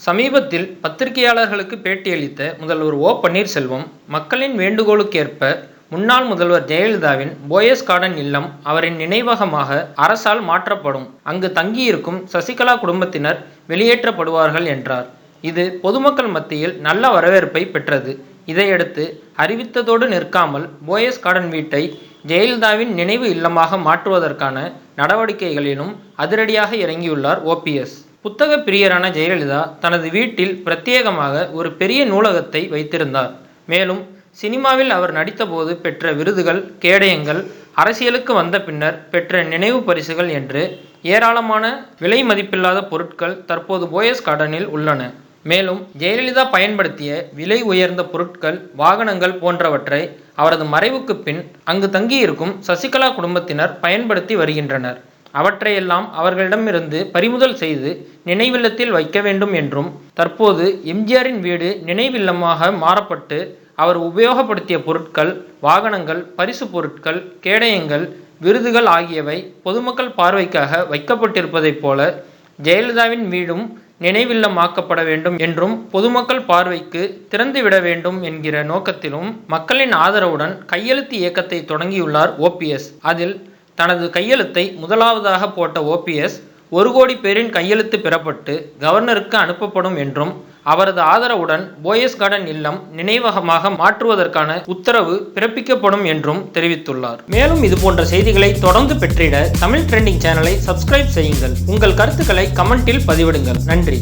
சமீபத்தில் பத்திரிகையாளர்களுக்கு பேட்டியளித்த முதல்வர் ஓ. பன்னீர்செல்வம் மக்களின் வேண்டுகோளுக்கேற்ப முன்னாள் முதல்வர் ஜெயலலிதாவின் போயஸ் கார்டன் இல்லம் அவரின் நினைவகமாக அரசால் மாற்றப்படும். அங்கு தங்கியிருக்கும் சசிகலா குடும்பத்தினர் வெளியேற்றப்படுவார்கள் என்றார். இது பொதுமக்கள் மத்தியில் நல்ல வரவேற்பை பெற்றது. இதையடுத்து அறிவித்ததோடு நிற்காமல் போயஸ் கார்டன் வீட்டை ஜெயலலிதாவின் நினைவு இல்லமாக மாற்றுவதற்கான நடவடிக்கைகளிலும் அதிரடியாக இறங்கியுள்ளார் ஓபிஎஸ் புத்தக பிரியரான ஜெயலலிதா தனது வீட்டில் பிரத்யேகமாக ஒரு பெரிய நூலகத்தை வைத்திருந்தார். மேலும் சினிமாவில் அவர் நடித்தபோது பெற்ற விருதுகள் கேடயங்கள் அரசியலுக்கு வந்த பின்னர் பெற்ற நினைவு பரிசுகள் என்று ஏராளமான விலை மதிப்பில்லாத பொருட்கள் தற்போது போயஸ் கார்டனில் உள்ளன. மேலும் ஜெயலலிதா பயன்படுத்திய விலை உயர்ந்த பொருட்கள் வாகனங்கள் போன்றவற்றை அவரது மறைவுக்கு பின் அங்கு தங்கியிருக்கும் சசிகலா குடும்பத்தினர் பயன்படுத்தி வருகின்றனர். அவற்றையெல்லாம் அவர்களிடமிருந்து பறிமுதல் செய்து நினைவில்லத்தில் வைக்க வேண்டும் என்றும் தற்போது எம்ஜிஆரின் வீடு நினைவில்லமாக மாறப்பட்டு அவர் உபயோகப்படுத்திய பொருட்கள் வாகனங்கள் பரிசு பொருட்கள் கேடயங்கள் விருதுகள் ஆகியவை பொதுமக்கள் பார்வைக்காக வைக்கப்பட்டிருப்பதைப் போல ஜெயலலிதாவின் வீடும் நினைவில்லமாக்கப்பட வேண்டும் என்றும் பொதுமக்கள் பார்வைக்கு திறந்துவிட வேண்டும் என்கிற நோக்கத்திலும் மக்களின் ஆதரவுடன் கையெழுத்து இயக்கத்தை தொடங்கியுள்ளார் ஓபிஎஸ் அதில் தனது கையெழுத்தை முதலாவதாக போட்ட ஓபிஎஸ் ஒரு கோடி பேரின் கையெழுத்து பெறப்பட்டு கவர்னருக்கு அனுப்பப்படும் என்றும் அவரது ஆதரவுடன் போயஸ் கார்டன் இல்லம் நினைவகமாக மாற்றுவதற்கான உத்தரவு பிறப்பிக்கப்படும் என்றும் தெரிவித்துள்ளார். மேலும் இது போன்ற செய்திகளை தொடர்ந்து பெற்றிட தமிழ் ட்ரெண்டிங் சேனலை சப்ஸ்கிரைப் செய்யுங்கள். உங்கள் கருத்துக்களை கமெண்டில் பதிவிடுங்கள். நன்றி.